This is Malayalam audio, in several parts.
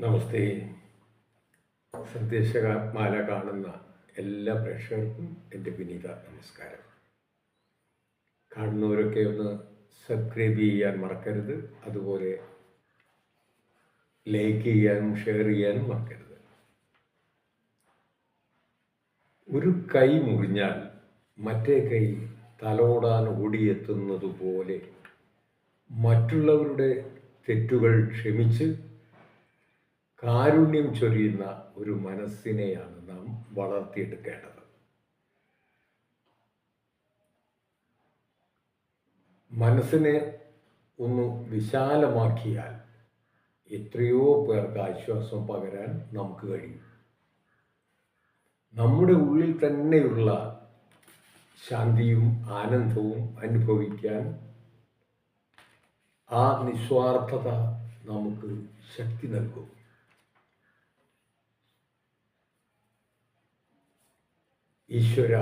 നമസ്തേ. സന്ദേശമാല കാണുന്ന എല്ലാ പ്രേക്ഷകർക്കും എന്റെ വിനീത നമസ്കാരം. കാണുന്നവരൊക്കെ ഒന്ന് സബ്സ്ക്രൈബ് ചെയ്യാൻ മറക്കരുത് അതുപോലെ ലൈക്ക് ചെയ്യാനും ഷെയർ ചെയ്യാനും മറക്കരുത്. ഒരു കൈ മുറിഞ്ഞാൽ മറ്റേ കൈ തലോടാൻ ഓടിയെത്തുന്നത് പോലെ മറ്റുള്ളവരുടെ തെറ്റുകൾ ക്ഷമിച്ച് കാരുണ്യം ചൊരിയുന്ന ഒരു മനസ്സിനെയാണ് നാം വളർത്തിയെടുക്കേണ്ടത്. മനസ്സിനെ ഒന്ന് വിശാലമാക്കിയാൽ എത്രയോ പേർക്ക് ആശ്വാസം പകരാൻ നമുക്ക് കഴിയും. നമ്മുടെ ഉള്ളിൽ തന്നെയുള്ള ശാന്തിയും ആനന്ദവും അനുഭവിക്കാൻ ആ നിസ്വാർത്ഥത നമുക്ക് ശക്തി നൽകും. ഈശ്വര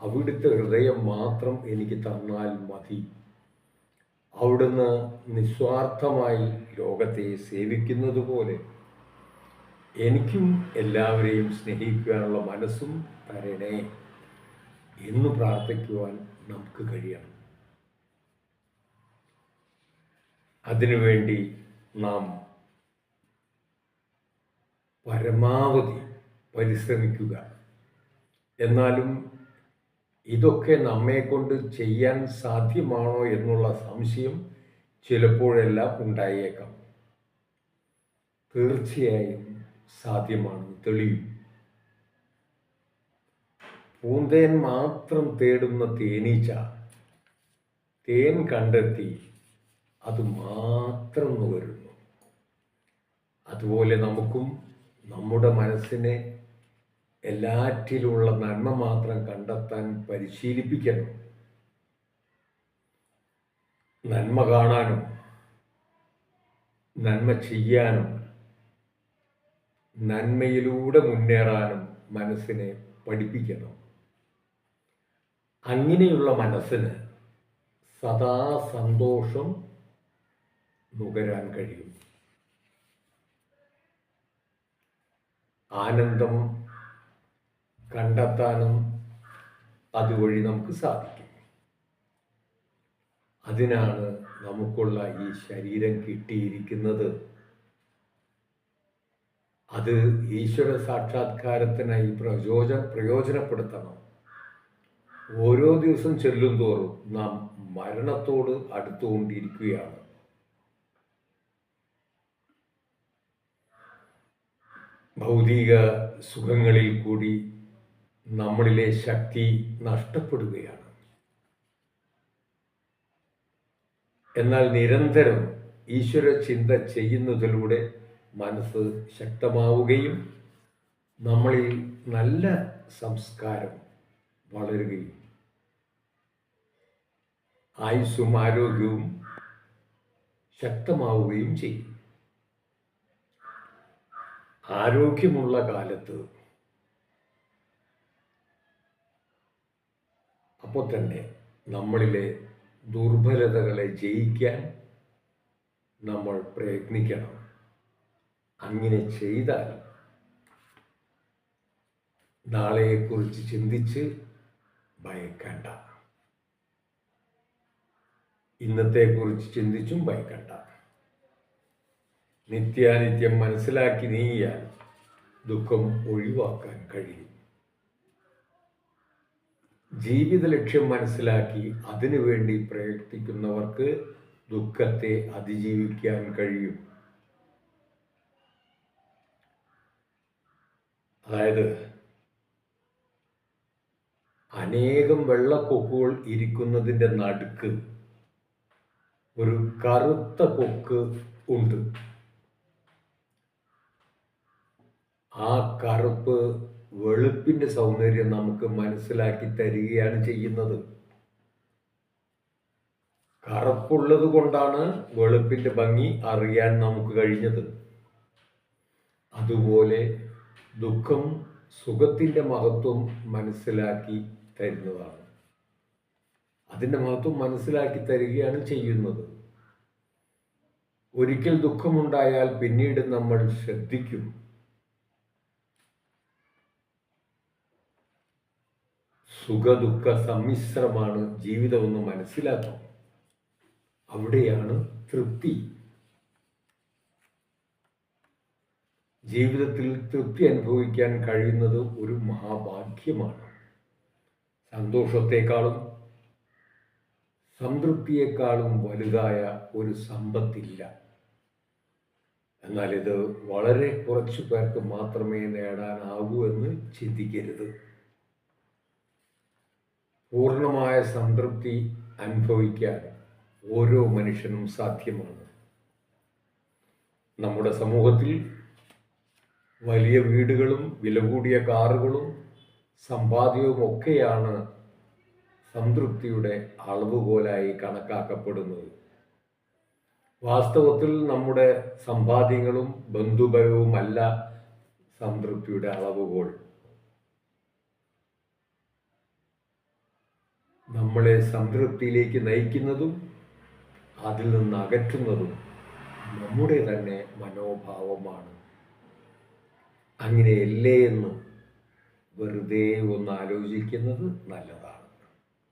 അവിടുത്തെ ഹൃദയം മാത്രം എനിക്ക് തന്നാൽ മതി. അവിടുന്ന് നിസ്വാർത്ഥമായി ലോകത്തെ സേവിക്കുന്നത് പോലെ എനിക്കും എല്ലാവരെയും സ്നേഹിക്കാനുള്ള മനസ്സും തരണേ എന്ന് പ്രാർത്ഥിക്കുവാൻ നമുക്ക് കഴിയണം. അതിനുവേണ്ടി നാം പരമാവധി പരിശ്രമിക്കുക. എന്നാലും ഇതൊക്കെ നമ്മെ കൊണ്ട് ചെയ്യാൻ സാധ്യമാണോ എന്നുള്ള സംശയം ചിലപ്പോഴെല്ലാം ഉണ്ടായേക്കാം. തീർച്ചയായും സാധ്യമാണ് തെളിയും. പൂന്തേൻ മാത്രം തേടുന്ന തേനീച്ച തേൻ കണ്ടെത്തി അത് മാത്രം നുകരുന്നു. അതുപോലെ നമുക്കും നമ്മുടെ മനസ്സിനെ എല്ലാറ്റിലുള്ള നന്മ മാത്രം കണ്ടെത്താൻ പരിശീലിപ്പിക്കണം. നന്മ കാണാനും നന്മ ചെയ്യാനും നന്മയിലൂടെ മുന്നേറാനും മനസ്സിനെ പഠിപ്പിക്കണം. അങ്ങനെയുള്ള മനസ്സിന് സദാ സന്തോഷം നുകരാൻ കഴിയും. ആനന്ദം കണ്ടെത്താനും അതുവഴി നമുക്ക് സാധിക്കും. അതിനാണ് നമുക്കുള്ള ഈ ശരീരം കിട്ടിയിരിക്കുന്നത്. അത് ഈശ്വര സാക്ഷാത്കാരത്തിനായി പ്രയോജന പ്രയോജനപ്പെടുത്തണം. ഓരോ ദിവസം ചെല്ലും തോറും നാം മരണത്തോട് അടുത്തുകൊണ്ടിരിക്കുകയാണ്. ഭൗതിക സുഖങ്ങളിൽ കൂടി നമ്മളിലെ ശക്തി നഷ്ടപ്പെടുകയാണ്. എന്നാൽ നിരന്തരം ഈശ്വര ചിന്ത ചെയ്യുന്നതിലൂടെ മനസ്സ് ശക്തമാവുകയും നമ്മളിൽ നല്ല സംസ്കാരം വളരുകയും ആയുസ്സും ആരോഗ്യവും ശക്തമാവുകയും ചെയ്യും. ആരോഗ്യമുള്ള കാലത്ത് അപ്പോൾ തന്നെ നമ്മളിലെ ദുർബലതകളെ ജയിക്കാൻ നമ്മൾ പ്രയത്നിക്കണം. അങ്ങനെ ചെയ്താൽ നാളെയെക്കുറിച്ച് ചിന്തിച്ച് ഭയക്കണ്ട. ഇന്നത്തെക്കുറിച്ച് ചിന്തിച്ചും ഭയക്കണ്ട. നിത്യാനിത്യം മനസ്സിലാക്കി നീങ്ങിയാൽ ദുഃഖം ഒഴിവാക്കാൻ കഴിയും. ജീവിത ലക്ഷ്യം മനസ്സിലാക്കി അതിനുവേണ്ടി പ്രയത്നിക്കുന്നവർക്ക് ദുഃഖത്തെ അതിജീവിക്കാൻ കഴിയും. അതായത് അനേകം വെള്ളക്കൊക്കുകൾ ഇരിക്കുന്നതിന്റെ നടുക്ക് ഒരു കറുത്ത കൊക്ക് ഉണ്ട്. ആ കറുപ്പ് വെളുപ്പിന്റെ സൗന്ദര്യം നമുക്ക് മനസ്സിലാക്കി തരികയാണ് ചെയ്യുന്നത്. കറുപ്പുള്ളത് കൊണ്ടാണ് വെളുപ്പിന്റെ ഭംഗി അറിയാൻ നമുക്ക് കഴിഞ്ഞത്. അതുപോലെ ദുഃഖം സുഖത്തിന്റെ മഹത്വം മനസ്സിലാക്കി തരുന്നതാണ്. അതിന്റെ മഹത്വം മനസ്സിലാക്കി തരികയാണ് ചെയ്യുന്നത്. ഒരിക്കൽ ദുഃഖമുണ്ടായാൽ പിന്നീട് നമ്മൾ ശ്രദ്ധിക്കും. സുഖദുഃഖ സമ്മിശ്രമാണ് ജീവിതമെന്ന് മനസ്സിലാക്കും. അവിടെയാണ് തൃപ്തി. ജീവിതത്തിൽ തൃപ്തി അനുഭവിക്കാൻ കഴിയുന്നത് ഒരു മഹാഭാഗ്യമാണ്. സന്തോഷത്തെക്കാളും സംതൃപ്തിയെക്കാളും വലുതായ ഒരു സമ്പത്തില്ല. എന്നാൽ ഇത് വളരെ കുറച്ചു പേർക്ക് മാത്രമേ നേടാനാകൂ എന്ന് ചിന്തിക്കരുത്. പൂർണമായ സംതൃപ്തി അനുഭവിക്കാൻ ഓരോ മനുഷ്യനും സാധ്യമാണ്. നമ്മുടെ സമൂഹത്തിൽ വലിയ വീടുകളും വില കൂടിയ കാറുകളും സമ്പാദ്യവും ഒക്കെയാണ് സംതൃപ്തിയുടെ അളവുകോലായി കണക്കാക്കപ്പെടുന്നത്. വാസ്തവത്തിൽ നമ്മുടെ സമ്പാദ്യങ്ങളും ബന്ധുബലവുമല്ല സംതൃപ്തിയുടെ അളവുകോൾ നമ്മളെ സംതൃപ്തിയിലേക്ക് നയിക്കുന്നതും അതിൽ നിന്ന് അകറ്റുന്നതും നമ്മുടെ തന്നെ മനോഭാവമാണ്. അങ്ങനെയല്ലേ എന്ന് വെറുതെ ഒന്ന് ആലോചിക്കുന്നത് നല്ലതാണ്.